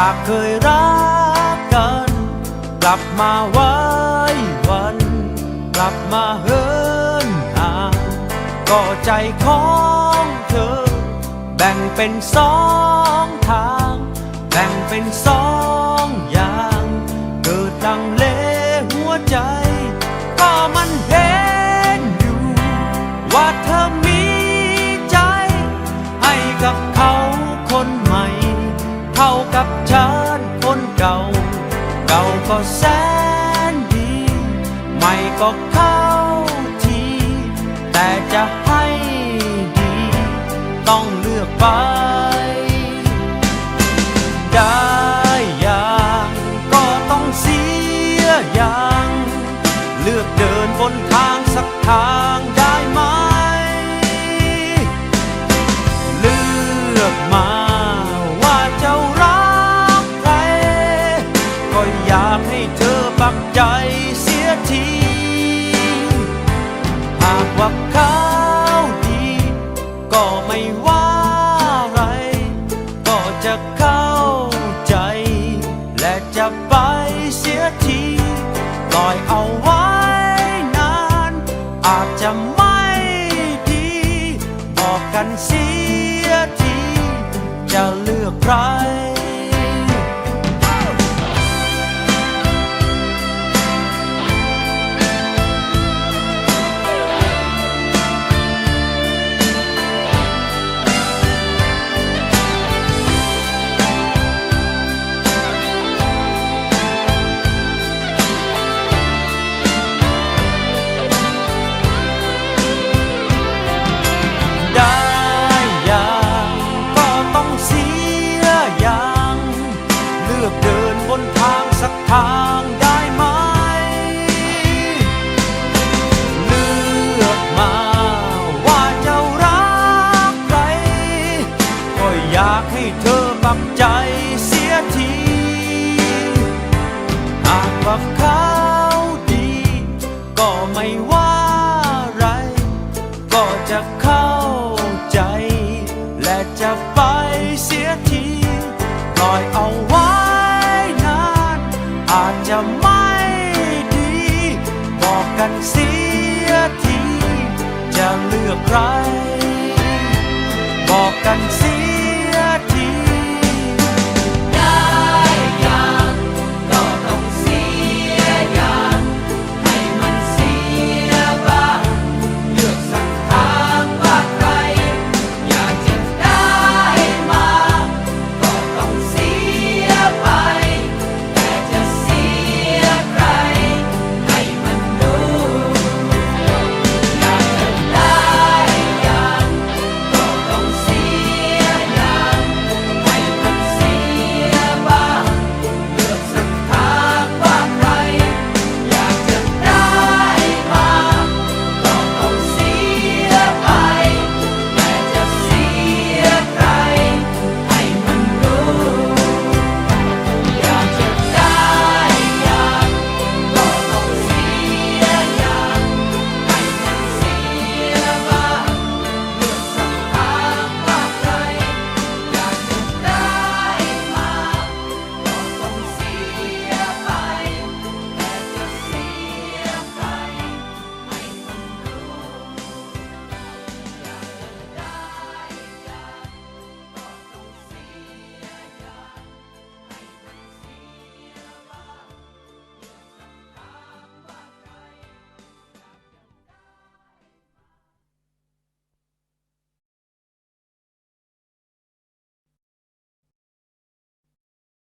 จากเคยรักกัน กลับมาไว้วัน กลับมาเฮินห่างก็ใจของเธอ แบ่งเป็นสองทาง แบ่งเป็นสองอย่าง เกิดดังเลหัวใจ ก็เข้าที แต่จะให้ดี ต้องเลือกไป ได้อย่างก็ต้องเสียอย่าง เลือกเดินบนทางสักทางได้ไหม เลือกมาว่าเจ้ารักใคร ก็อยากให้เธอปักใจเสียที ว่าเขาดี ก็ไม่ว่าอะไร ก็จะเข้าใจ และจะไปเสียทีปล่อยเอาไว้นาน อาจจะไม่ดี บอกกันเสียที จะเลือกใครางสักทางได้ไหม เลือกมาว่าจ้ารักใคร ก็อยากให้เธอปักใจเสียทีหากว่าเขาดี ก็ไม่ว่าไร ก็จะเข้า จะไม่ดี บอกกันเสียทีจะเลือกใคร บอกกันเสีย